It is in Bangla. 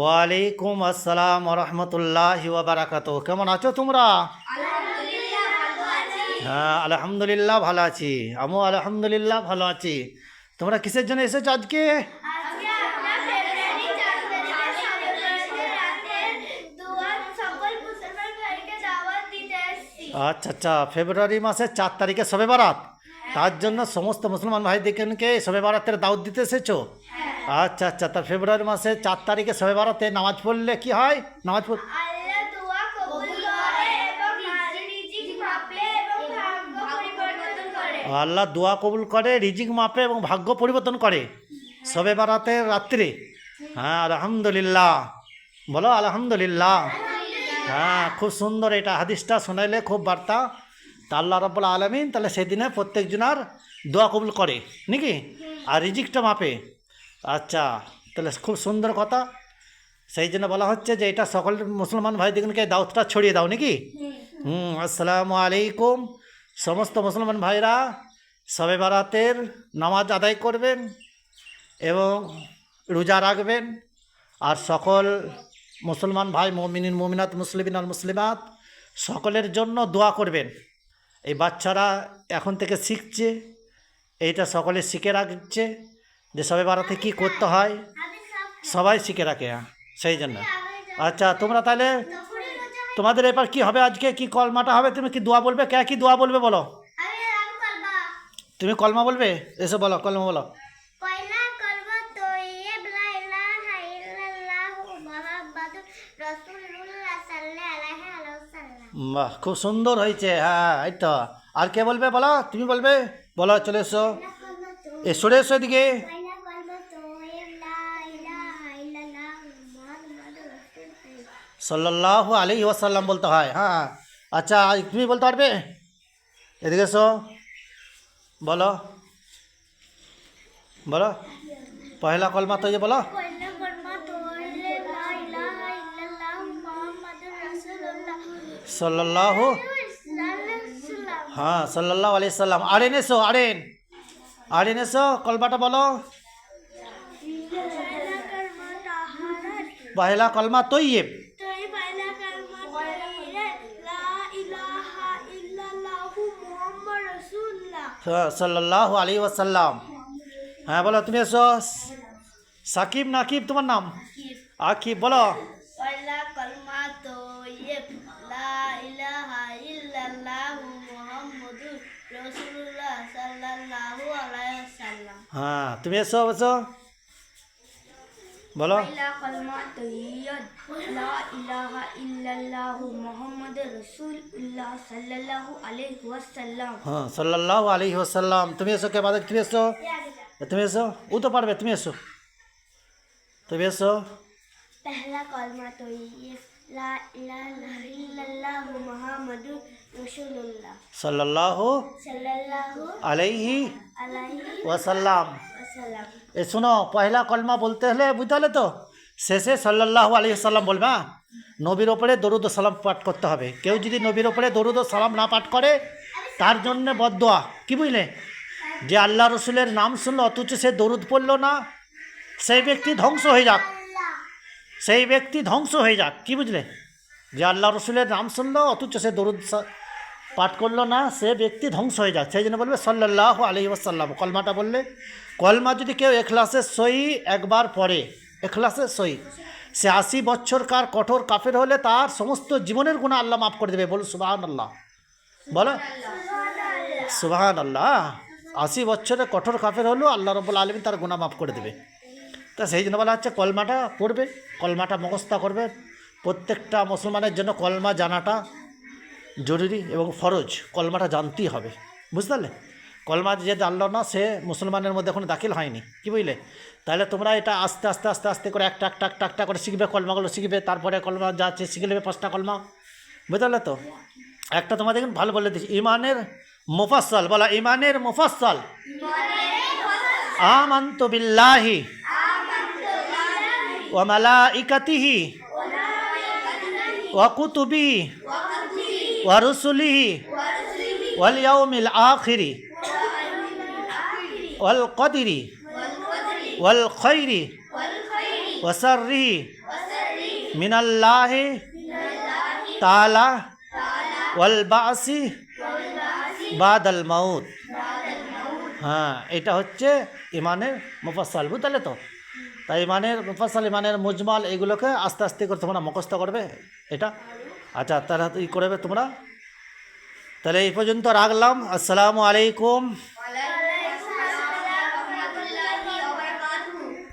ওয়ালাইকুম আসসালাম রহমতুল্লাহ বারাকাত কেমন আছো তোমরা? হ্যাঁ আলহামদুলিল্লাহ ভালো আছি। আমিও আলহামদুলিল্লাহ ভালো আছি। তোমরা কিসের জন্য এসেছ আজকে? আচ্ছা আচ্ছা ফেব্রুয়ারি মাসের চার তারিখে সবে বারাত। তার জন্য সমস্ত মুসলমান ভাইদেরকে সবে বারাতের দাওয়াত দিতে এসেছ? আচ্ছা আচ্ছা তা ফেব্রুয়ারি মাসে চার তারিখে সবে বারাতে নামাজ পড়লে কি হয়? নামাজ পড় আল্লাহ দোয়া কবুল করে এবং রিজিক মাপে এবং ভাগ্য পরিবর্তন করে। আল্লাহ দোয়া কবুল করে রিজিক মাপে এবং ভাগ্য পরিবর্তন করে। সবে বারাতে রাত্রে। হ্যাঁ আলহামদুলিল্লাহ। বলো আলহামদুলিল্লাহ। হ্যাঁ খুব সুন্দর এটা হাদিসটা শোনাইলে খুব বার্তা। তা আল্লাহ রব্বুল আলমিন তাহলে সেদিনে প্রত্যেকজনার দোয়া কবুল করে নাকি? আর রিজিকটা মাপে। আচ্ছা তাহলে খুব সুন্দর কথা। সেই জন্য বলা হচ্ছে যে এটা সকল মুসলমান ভাইদিগণকে দাওয়াতটা ছড়িয়ে দাও নাকি? হুম। আসসালামু আলাইকুম। সমস্ত মুসলমান ভাইরা সবে বারাতের নামাজ আদায় করবেন এবং রোজা রাখবেন। আর সকল মুসলমান ভাই মমিনিন মমিনাত মুসলিমিন আর মুসলিমাত সকলের জন্য দোয়া করবেন। এই বাচ্চারা এখন থেকে শিখছে এইটা সকলে শিখে রাখছে যে সবে বাড়াতে কী করতে হয় সবাই শিখে রাখে হ্যাঁ, সেই জন্য। আচ্ছা তোমরা তাহলে তোমাদের এবার কি হবে আজকে? কি কলমাটা হবে? তুমি কি দোয়া বলবে? কে কি দোয়া বলবে বলো? তুমি কলমা বলবে? এসে বলো কলমা বলো পয়লা করবা তৈয়ব লা ইলাহা ইল্লাল্লাহ মুহাম্মাদুর রাসূলুল্লাহ সাল্লাল্লাহু আলাইহি ওয়াসাল্লাম বাহ, খুব সুন্দর হয়েছে হ্যাঁ এই তো। আর কে বলবে, বলো? তুমি বলবে? বলো, চলে এসো। এ, সরে এসো এদিকে। সাল্লাহ আলী ওয়াসাল্লাম বলতে হয় হ্যাঁ। আচ্ছা তুমি বলতে পারবে? এদিকে এসো। বলো। বলো। পয়লা কলমা তো বলো। সাল্লাহ হ্যাঁ সাল্লাহ আলি সাল্লাম। আরেন এসো আরেন আরেন এসো কলমাটা বলো। পয়লা কলমা তৈয়েব। রাসূলুল্লাহ সাল্লাহ আলী ওয়াসাল্লাম। হ্যাঁ বলো তুমি এসো। সাকিব নাকিব তোমার নাম? আকিব বলো। হ্যাঁ তুমি এসো এসো বলো। হ্যাঁ সাল্লাহ আলী ওসাল্লাম তুমি এসো কে? বাদে তুমি এসো। তুমি এসো। ও তো পারবে তুমি এসো। তুমি এসো। পহলা কলমা তো সাল্লাল্লাহু আলাইহি ওয়াসাল্লাম। এ শোনো পহেলা কলমা বলতে হলে বুঝতে তো? শেষে সাল্লাল্লাহু আলাইহি সাল্লাম বলবা নবীর ওপরে দরুদ সালাম পাঠ করতে হবে। কেউ যদি নবীর ওপরে দরুদ সালাম না পাঠ করে তার জন্য বদোয়া কি বুঝলে? যে আল্লাহ রসুলের নাম শুনলো অথচ সে দরুদ পড়ল না। সেই ব্যক্তি ধ্বংস হয়ে যাক। সেই ব্যক্তি ধ্বংস হয়ে যাক, কি বুঝলে? যে আল্লাহ রসুলের নাম শুনলো, অথচ সে দরুদ পাঠ করল না, সে ব্যক্তি ধ্বংস হয়ে যাক। সেই জন্য বলবে সাল্লাহ আলি ওয়াসাল্লাম। কলমাটা বললে, কলমা যদি কেউ এখলাসের সই একবার পরে এখলাসের সই, সে আশি বছরকার কঠোর কাফের হলে তার সমস্ত জীবনের গুণা আল্লাহ মাফ করে দেবে। বলো সুবাহান আল্লাহ বলো। সুবাহান আল্লাহ আশি বছরে কঠোর কাফের হলেও আল্লাহ রব্বুল আলমী তার গুণা মাফ করে দেবে। তা সেই জন্য বলা হচ্ছে কলমাটা পড়বে কলমাটা মুখস্থ করবে। প্রত্যেকটা মুসলমানের জন্য কলমা জানাটা জরুরি এবং ফরজ কলমাটা জানতেই হবে। বুঝতে পারলে? কলমা যে জানলো না সে মুসলমানের মধ্যে এখনও দাখিল হয়নি। কি বুঝলে? তাহলে তোমরা এটা আস্তে আস্তে আস্তে আস্তে করে একটা একটা একটা একটা করে শিখবে কলমাগুলো শিখবে তারপরে কলমা যা আছে শিখে নেবে পাঁচটা কলমা। বুঝতে পারলে তো? একটা তোমার দেখুন ভালো বলে দিচ্ছি। ইমানের মুফাসল বলা ইমানের মুফাসল আমন্ত বিল্লাহি। ওয়া মালাইকাতিহি ওয়া কুতুবিহি ওয়া রুসুলিহি ওয়াল ইয়াউমিল আখিরি ওয়াল কদরি ওয়াল খৈরি والخير ওয়াসাররিহি والسر মিনাল্লাহি من الله তাআলা تعالى ওয়াল বাসি والبعث বাদাল মাউত بعد الموت হ্যাঁ এটা হচ্ছে ইমানের মুফাসাল বুঝলে তো তাই মানের মুফাসাল ইমানের মুজমাল এগুলোকে আস্তে আস্তে করে তোমরা মুখস্থ করবে, এটা? আচ্ছা তারা ই করবে তোমরা? তাহলে এই পর্যন্ত রাখলাম। আসসালামু আলাইকুম।